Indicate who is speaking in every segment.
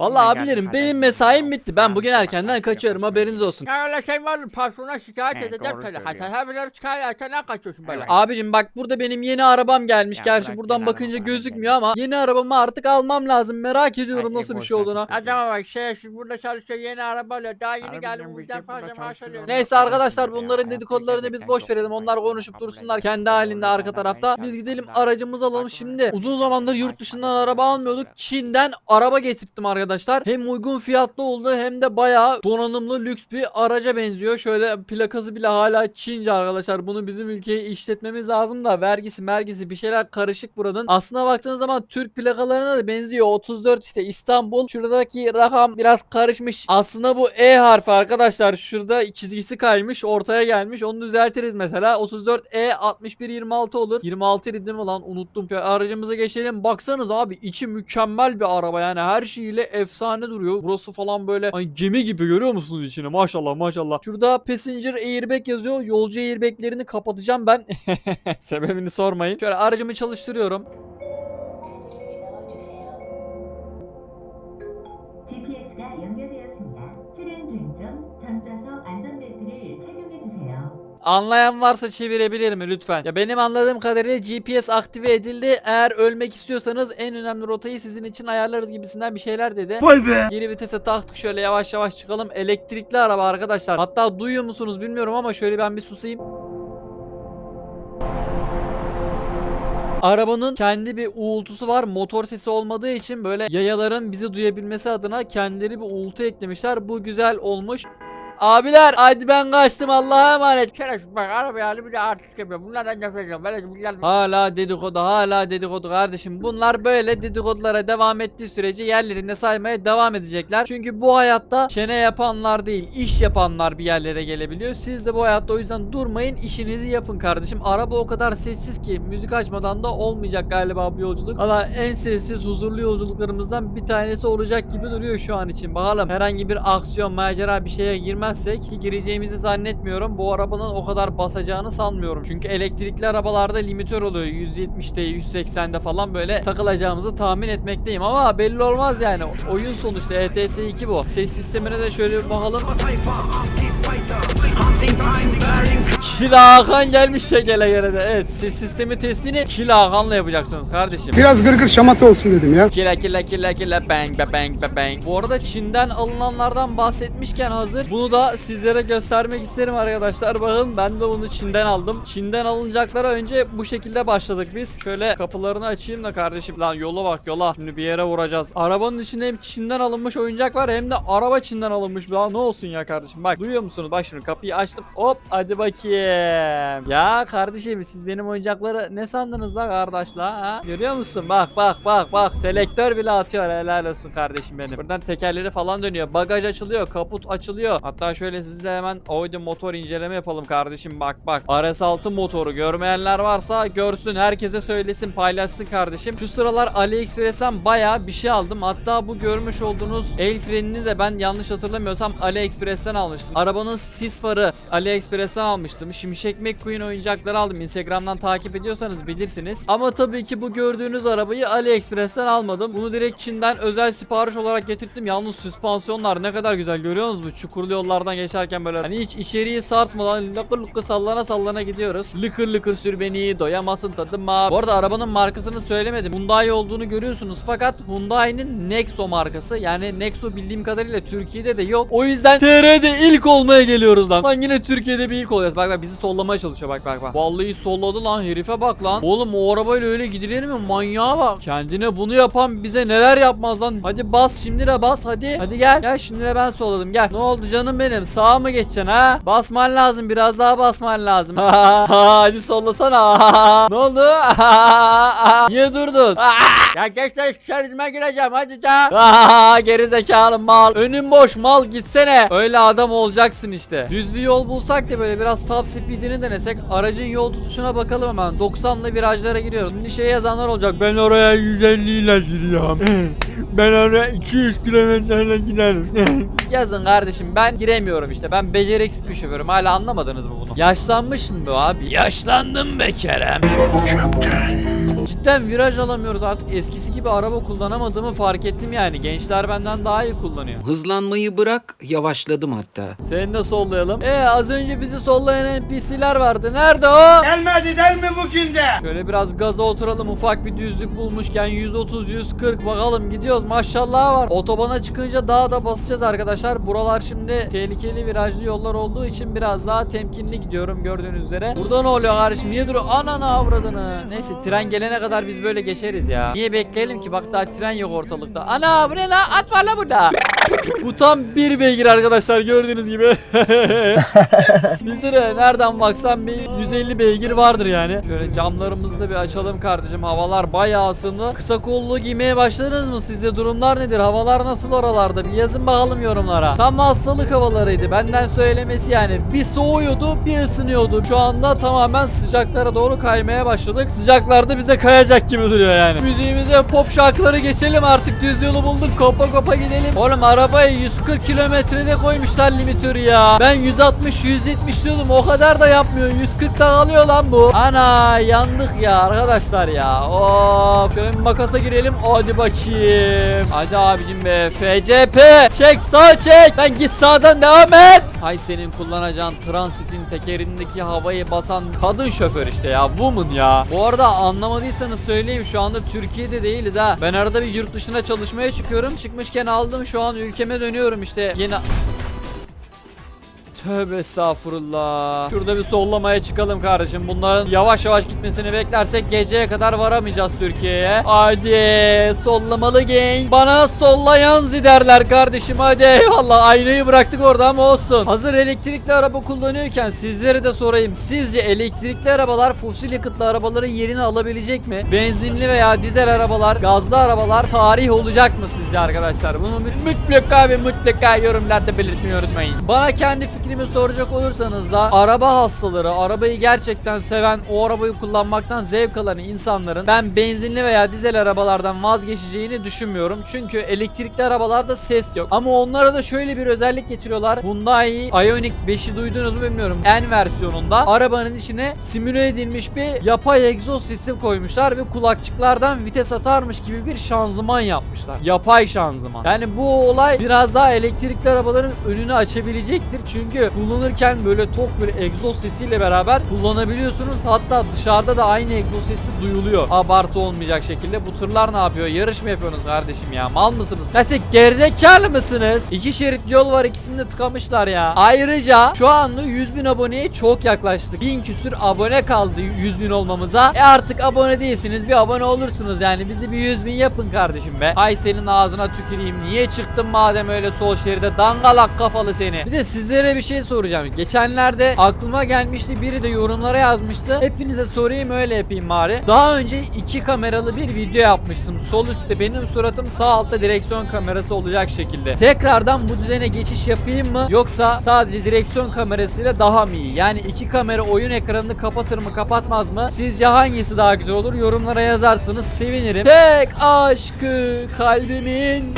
Speaker 1: Vallahi abilerim benim
Speaker 2: hadi.
Speaker 1: mesaim bitti. Ben bugün
Speaker 2: Hadi,
Speaker 1: erkenden
Speaker 2: hadi,
Speaker 1: kaçıyorum
Speaker 2: hadi.
Speaker 1: haberiniz olsun.
Speaker 3: Ya öyle şey var mı? Patrona şikayet
Speaker 2: Evet,
Speaker 3: edeceğim
Speaker 2: doğru
Speaker 3: seni.
Speaker 2: söylüyor.
Speaker 3: Hasan abiler şikayet etse ne kaçıyorsun böyle?
Speaker 2: Evet.
Speaker 1: Abicim bak burada benim yeni arabam gelmiş.
Speaker 2: Ya
Speaker 1: Gerçi
Speaker 2: bırak
Speaker 1: buradan
Speaker 2: yeni
Speaker 1: bakınca
Speaker 2: araba
Speaker 1: gözükmüyor ama yeni arabamı artık almam lazım. Merak ediyorum
Speaker 2: Hadi
Speaker 1: nasıl bir
Speaker 2: boş
Speaker 1: şey
Speaker 2: ver.
Speaker 1: olduğunu.
Speaker 3: Adama bak şey siz burada çalışıyor yeni araba alıyor. Daha yeni
Speaker 2: Harbiden
Speaker 3: geldim
Speaker 2: bir
Speaker 3: buradan
Speaker 2: de burada
Speaker 3: fazla maaş
Speaker 2: çalışıyor.
Speaker 3: alıyorum.
Speaker 1: Neyse arkadaşlar bunların dedikodularını biz boş verelim. Onlar konuşup dursunlar kendi halinde arka tarafta. Biz gidelim aracımızı alalım şimdi. Uzun zamandır yurt dışından araba almıyorduk. Çin'den araba getirttim arkadaşlar. Hem uygun fiyatlı oldu hem de bayağı donanımlı lüks bir araca benziyor. Şöyle plakası bile hala Çince arkadaşlar. Bunu bizim ülkeye işletmemiz lazım da vergisi mergisi bir şeyler karışık buranın. Aslına baktığınız zaman Türk plakalarına da benziyor. 34 işte İstanbul. Şuradaki rakam biraz karışmış. Aslında bu E harfi arkadaşlar. Şurada çizgisi kaymış. Ortaya gelmiş. Onu düzeltiriz mesela. 34 E 61 26 olur. 26 idi değil mi lan? Unuttum. Şöyle aracımıza geçelim. Baksanız abi içi mükemmel bir araba yani. Her şeyiyle efsane duruyor. Burası falan böyle hani gemi gibi görüyor musunuz içini? Maşallah maşallah. Şurada passenger airbag yazıyor. Yolcu airbaglerini kapatacağım ben. Sebebini sormayın. Şöyle aracımı çalıştırıyorum. Anlayan varsa çevirebilir mi lütfen? Ya benim anladığım kadarıyla GPS aktive edildi. Eğer ölmek istiyorsanız en önemli rotayı sizin için ayarlarız gibisinden bir şeyler dedi.
Speaker 4: Vay be.
Speaker 1: Geri vitese taktık şöyle yavaş yavaş çıkalım. Elektrikli araba arkadaşlar. Hatta duyuyor musunuz bilmiyorum ama şöyle ben bir susayım. Arabanın kendi bir uğultusu var. Motor sesi olmadığı için böyle yayaların bizi duyabilmesi adına kendileri bir uğultu eklemişler. Bu güzel olmuş. Abiler hadi ben kaçtım Allah'a emanet.
Speaker 3: Şerefsiz bak arabaya alıp bir de artık yapıyor. Bunlardan nefret ediyorum. Böyle bunlar
Speaker 1: Hala dedikodu hala dedikodu kardeşim. Bunlar böyle dedikodulara devam ettiği sürece yerlerinde saymaya devam edecekler. Çünkü bu hayatta çene yapanlar değil iş yapanlar bir yerlere gelebiliyor. Siz de bu hayatta o yüzden durmayın işinizi yapın kardeşim. Araba o kadar sessiz ki müzik açmadan da olmayacak galiba bu yolculuk. Valla en sessiz huzurlu yolculuklarımızdan bir tanesi olacak gibi duruyor şu an için. Bakalım herhangi bir aksiyon macera bir şeye girmezsek ki gireceğimizi zannetmiyorum. Bu arabanın o kadar basacağını sanmıyorum. Çünkü elektrikli arabalarda limitör oluyor. 170'te 180'de falan böyle takılacağımızı tahmin etmekteyim ama belli olmaz yani. Oyun sonuçta ETS 2 bu. Ses sistemine de şöyle bir bakalım. Kila Hakan gelmiş ya gele gele de. Evet ses sistemi testini Kila Hakan'la yapacaksınız kardeşim.
Speaker 4: Biraz gırgır şamata olsun dedim ya.
Speaker 1: Killa killa killa killa bang ba bang ba bang. Bu arada Çin'den alınanlardan bahsetmişken hazır bunu da sizlere göstermek isterim arkadaşlar. Bakın ben de bunu Çin'den aldım. Çin'den alınacaklara önce bu şekilde başladık biz. Şöyle kapılarını açayım da kardeşim. Lan yola bak yola. Şimdi bir yere vuracağız. Arabanın içinde hem Çin'den alınmış oyuncak var hem de araba Çin'den alınmış. Daha ne olsun ya kardeşim. Bak duyuyor musunuz? Bak şimdi kapıyı açtım. Hop hadi bakayım. Ya kardeşim siz benim oyuncakları ne sandınız la kardeş la ha? Görüyor musun? Bak bak bak bak. Selektör bile atıyor. Helal olsun kardeşim benim. Buradan tekerleri falan dönüyor. Bagaj açılıyor. Kaput açılıyor. Hatta şöyle sizle hemen Audi motor inceleme yapalım kardeşim. Bak bak. RS6 motoru görmeyenler varsa görsün. Herkese söylesin paylaşsın kardeşim. Şu sıralar AliExpress'ten baya bir şey aldım. Hatta bu görmüş olduğunuz el frenini de ben yanlış hatırlamıyorsam AliExpress'ten almıştım. Arabanın sis farı AliExpress'ten almıştım. Şimşek McQueen oyuncakları aldım. Instagram'dan takip ediyorsanız bilirsiniz. Ama tabii ki bu gördüğünüz arabayı AliExpress'ten almadım. Bunu direkt Çin'den özel sipariş olarak getirttim. Yalnız süspansiyonlar ne kadar güzel görüyor musunuz? Bu çukurlu yollardan geçerken böyle hani hiç içeriği sarsmadan lıkır lıkır sallana sallana gidiyoruz. Lıkır lıkır sür beni doyamasın tadıma. Bu arada arabanın markasını söylemedim. Hyundai olduğunu görüyorsunuz fakat Hyundai'nin Nexo markası. Yani Nexo bildiğim kadarıyla Türkiye'de de yok. O yüzden TR'de ilk olmaya geliyoruz lan. Lan yine Türkiye'de bir ilk olacağız. Bak bak bizi sollamaya çalışıyor bak bak bak. Vallahi solladı lan herife bak lan. Oğlum o arabayla öyle gidilir mi? Manyağa bak. Kendine bunu yapan bize neler yapmaz lan. Hadi bas şimdi de bas hadi. Hadi gel. Gel şimdi de ben solladım gel. Ne oldu canım benim? Sağa mı geçeceksin ha? Basman lazım biraz daha basman lazım. hadi sollasana. ne oldu? Niye durdun?
Speaker 3: Ya gençler şeridime gireceğim hadi da.
Speaker 1: Geri zekalı mal. Önün boş mal gitsene. Öyle adam olacaksın işte. Düz bir yol bulsak da böyle biraz top speedini denesek aracın yol tutuşuna bakalım hemen. 90'lı virajlara giriyoruz. Şimdi şey yazanlar olacak. Ben oraya 150 ile giriyorum. ben oraya 200 kilometreyle giderim. Yazın kardeşim ben giremiyorum işte. Ben beceriksiz bir şoförüm. Hala anlamadınız mı bunu? Yaşlanmışsın be abi. Yaşlandım be Kerem. Cidden viraj alamıyoruz artık eskisi gibi araba kullanamadığımı fark ettim yani. Gençler benden daha iyi kullanıyor.
Speaker 2: Hızlanmayı bırak, yavaşladım hatta.
Speaker 1: Seni de sollayalım. E az önce bizi sollayan NPC'ler vardı. Nerede o?
Speaker 5: Gelmedi der mi bugün de?
Speaker 1: Şöyle biraz gaza oturalım. Ufak bir düzlük bulmuşken 130 140 bakalım gidiyoruz. Maşallah var. Otobana çıkınca daha da basacağız arkadaşlar. Buralar şimdi tehlikeli virajlı yollar olduğu için biraz daha temkinli gidiyorum gördüğünüz üzere. Burada ne oluyor kardeşim? Niye duruyor? Ananı avradını. Neyse tren gelene kadar biz böyle geçeriz ya. Niye bekleyelim ki? Bak daha tren yok ortalıkta. Ana bu ne la? At var la burada. bu tam bir beygir arkadaşlar gördüğünüz gibi. bir süre nereden baksan bir 150 beygir vardır yani. Şöyle camlarımızı da bir açalım kardeşim. Havalar bayağı ısındı. Kısa kollu giymeye başladınız mı? Sizde durumlar nedir? Havalar nasıl oralarda? Bir yazın bakalım yorumlara. Tam hastalık havalarıydı. Benden söylemesi yani. Bir soğuyordu, bir ısınıyordu. Şu anda tamamen sıcaklara doğru kaymaya başladık. Sıcaklarda bize kayacak gibi duruyor yani. Müziğimize pop şarkıları geçelim artık. Düz yolu bulduk. Kopa kopa gidelim. Oğlum arabayı 140 kilometrede koymuşlar limitörü ya. Ben 160 170 diyordum. O kadar da yapmıyor. 140 da alıyor lan bu. Ana yandık ya arkadaşlar ya. Of. Şöyle bir makasa girelim. Hadi bakayım. Hadi abicim be. FCP. Çek sağ çek. Ben git sağdan devam et. Hay senin kullanacağın transitin tekerindeki havayı basan kadın şoför işte ya. Woman ya. Bu arada anlamadıysanız söyleyeyim. Şu anda Türkiye'de değiliz ha. Ben arada bir yurt dışına çalışmaya çıkıyorum. Çıkmışken aldım. Şu an ülkeme dönüyorum işte. Yeni Tövbe estağfurullah. Şurada bir sollamaya çıkalım kardeşim. Bunların yavaş yavaş gitmesini beklersek geceye kadar varamayacağız Türkiye'ye. Hadi sollamalı gang. Bana sollayan ziderler kardeşim hadi eyvallah. Aynayı bıraktık orada ama olsun. Hazır elektrikli araba kullanıyorken sizlere de sorayım. Sizce elektrikli arabalar fosil yakıtlı arabaların yerini alabilecek mi? Benzinli veya dizel arabalar, gazlı arabalar tarih olacak mı sizce arkadaşlar? Bunu mutlaka ve mutlaka yorumlarda belirtmeyi unutmayın. Bana kendi fikrimi soracak olursanız da araba hastaları, arabayı gerçekten seven, o arabayı kullanmaktan zevk alan insanların ben benzinli veya dizel arabalardan vazgeçeceğini düşünmüyorum. Çünkü elektrikli arabalarda ses yok. Ama onlara da şöyle bir özellik getiriyorlar. Hyundai Ioniq 5'i duydunuz mu bilmiyorum. N versiyonunda arabanın içine simüle edilmiş bir yapay egzoz sistem koymuşlar ve kulakçıklardan vites atarmış gibi bir şanzıman yapmışlar. Yapay şanzıman. Yani bu olay biraz daha elektrikli arabaların önünü açabilecektir. Çünkü kullanırken böyle tok bir egzoz sesiyle beraber kullanabiliyorsunuz. Hatta dışarıda da aynı egzoz sesi duyuluyor. Abartı olmayacak şekilde. Bu tırlar ne yapıyor? Yarış mı yapıyorsunuz kardeşim ya? Mal mısınız? Siz gerizekalı mısınız? İki şerit yol var ikisini de tıkamışlar ya. Ayrıca şu anda 100 bin aboneye çok yaklaştık. Bin küsür abone kaldı 100 bin olmamıza. E artık abone değilsiniz. Bir abone olursunuz yani. Bizi bir 100 bin yapın kardeşim be. Ay senin ağzına tüküreyim. Niye çıktın madem öyle sol şeride? Dangalak kafalı seni. Bir de sizlere bir şey soracağım. Geçenlerde aklıma gelmişti. Biri de yorumlara yazmıştı. Hepinize sorayım öyle yapayım bari. Daha önce iki kameralı bir video yapmıştım. Sol üstte benim suratım sağ altta direksiyon kamerası olacak şekilde. Tekrardan bu düzene geçiş yapayım mı? Yoksa sadece direksiyon kamerasıyla daha mı iyi? Yani iki kamera oyun ekranını kapatır mı kapatmaz mı? Sizce hangisi daha güzel olur? Yorumlara yazarsanız sevinirim. Tek aşkı kalbimin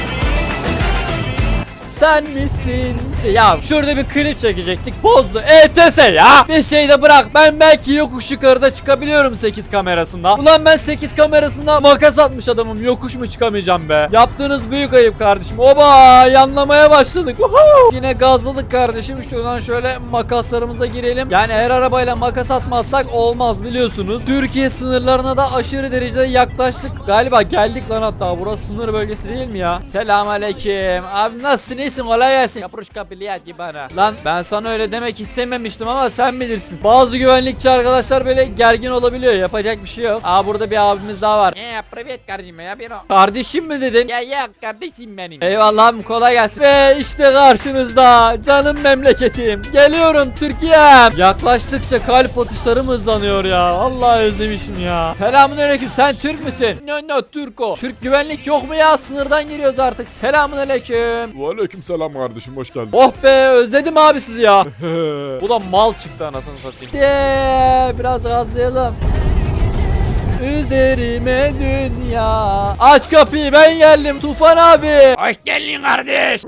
Speaker 1: sen misin? Ya şurada bir klip çekecektik bozdu. ETS ya. Bir şey de bırak ben belki yokuş yukarıda çıkabiliyorum 8 kamerasında Ulan ben 8 kamerasında makas atmış adamım yokuş mu çıkamayacağım be? Yaptığınız büyük ayıp kardeşim. Oba yanlamaya başladık. Woohoo! Yine gazladık kardeşim. Şuradan şöyle makaslarımıza girelim. Yani her arabayla makas atmazsak olmaz biliyorsunuz. Türkiye sınırlarına da aşırı derecede yaklaştık. Galiba geldik lan hatta. Burası sınır bölgesi değil mi ya? Selamünaleyküm. Abi nasılsın iyisin kolay gelsin Yapruşka biliyat bana Lan ben sana öyle demek istememiştim ama sen bilirsin Bazı güvenlikçi arkadaşlar böyle gergin olabiliyor yapacak bir şey yok Aa burada bir abimiz daha var
Speaker 3: Ya privet kardeşim ya bir.
Speaker 1: Kardeşim mi dedin?
Speaker 3: Ya ya kardeşim benim.
Speaker 1: Eyvallah abim kolay gelsin. Ve işte karşınızda canım memleketim. Geliyorum Türkiye'm. Yaklaştıkça kalp atışlarım hızlanıyor ya. Allah özlemişim ya. Selamünaleyküm sen Türk müsün? No no Türko. Türk güvenlik yok mu ya? Sınırdan giriyoruz artık. Selamünaleyküm.
Speaker 6: Aleyküm selam kardeşim hoş geldin.
Speaker 1: Oh be özledim abi sizi ya. Bu da mal çıktı anasını satayım. De biraz gazlayalım. Üzerime dünya. Aç kapıyı ben geldim Tufan abi.
Speaker 3: Hoş geldin kardeş.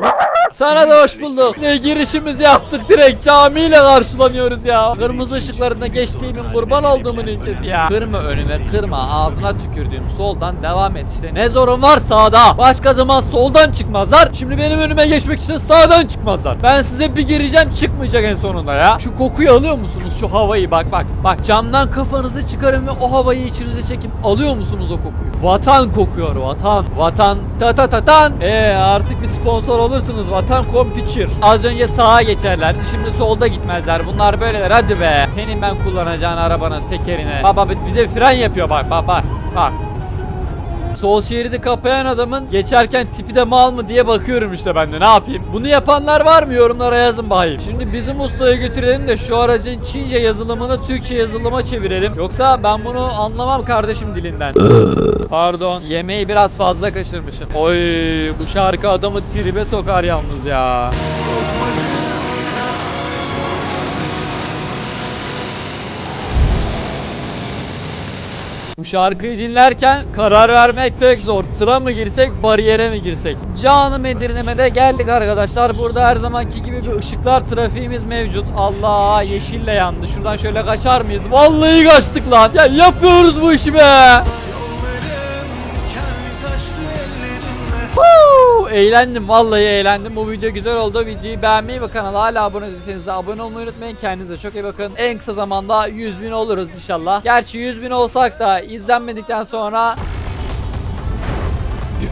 Speaker 1: Sana da hoş bulduk. Ne girişimizi yaptık direkt camiyle karşılanıyoruz ya. Kırmızı ışıklarında geçtiğimin kurban olduğumun ülkesi ya. Kırma önüme kırma ağzına tükürdüğüm soldan devam et işte. Ne zorun var sağda. Başka zaman soldan çıkmazlar. Şimdi benim önüme geçmek için sağdan çıkmazlar. Ben size bir gireceğim çıkmayacak en sonunda ya. Şu kokuyu alıyor musunuz şu havayı bak bak. Bak camdan kafanızı çıkarın ve o havayı içinize çekin. Alıyor musunuz o kokuyu? Vatan kokuyor vatan. Vatan ta ta ta tan. Ee artık bir sponsor olursunuz vatan kompiçir. Az önce sağa geçerlerdi şimdi solda gitmezler. Bunlar böyleler hadi be. Senin ben kullanacağın arabanın tekerine. Baba bir fren yapıyor bak bak bak. Bak. Sol şeridi kapayan adamın geçerken tipi de mal mı diye bakıyorum işte ben de ne yapayım. Bunu yapanlar var mı yorumlara yazın bakayım. Şimdi bizim ustaya götürelim de şu aracın Çince yazılımını Türkçe yazılıma çevirelim. Yoksa ben bunu anlamam kardeşim dilinden. Pardon yemeği biraz fazla kaçırmışım. Oy bu şarkı adamı tribe sokar yalnız ya. Bu şarkıyı dinlerken karar vermek pek zor. Sıra mı girsek, bariyere mi girsek? Canım Edirne'me geldik arkadaşlar. Burada her zamanki gibi bir ışıklar trafiğimiz mevcut. Allah yeşille yandı. Şuradan şöyle kaçar mıyız? Vallahi kaçtık lan. Ya yapıyoruz bu işi be. Woo! Eğlendim vallahi eğlendim. Bu video güzel oldu. Videoyu beğenmeyi ve kanala hala abone değilseniz de abone olmayı unutmayın. Kendinize çok iyi bakın. En kısa zamanda 100 bin oluruz inşallah. Gerçi 100 bin olsak da izlenmedikten sonra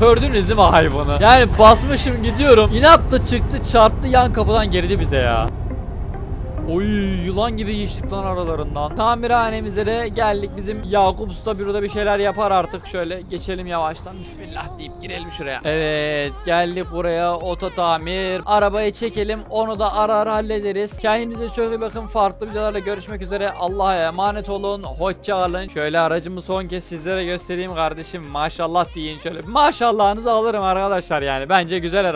Speaker 1: Gördünüz değil mi hayvanı? Yani basmışım gidiyorum. İnatla çıktı çarptı yan kapıdan geridi bize ya. Oy yılan gibi geçtik lan aralarından. Tamirhanemize de geldik. Bizim Yakup Usta büroda bir şeyler yapar artık. Şöyle geçelim yavaştan. Bismillah deyip girelim şuraya. Evet geldik buraya. Oto tamir. Arabayı çekelim. Onu da ara ara hallederiz. Kendinize çok iyi bakın. Farklı videolarla görüşmek üzere. Allah'a emanet olun. Hoşça kalın. Şöyle aracımı son kez sizlere göstereyim kardeşim. Maşallah deyin şöyle. Maşallahınızı alırım arkadaşlar yani. Bence güzel araba.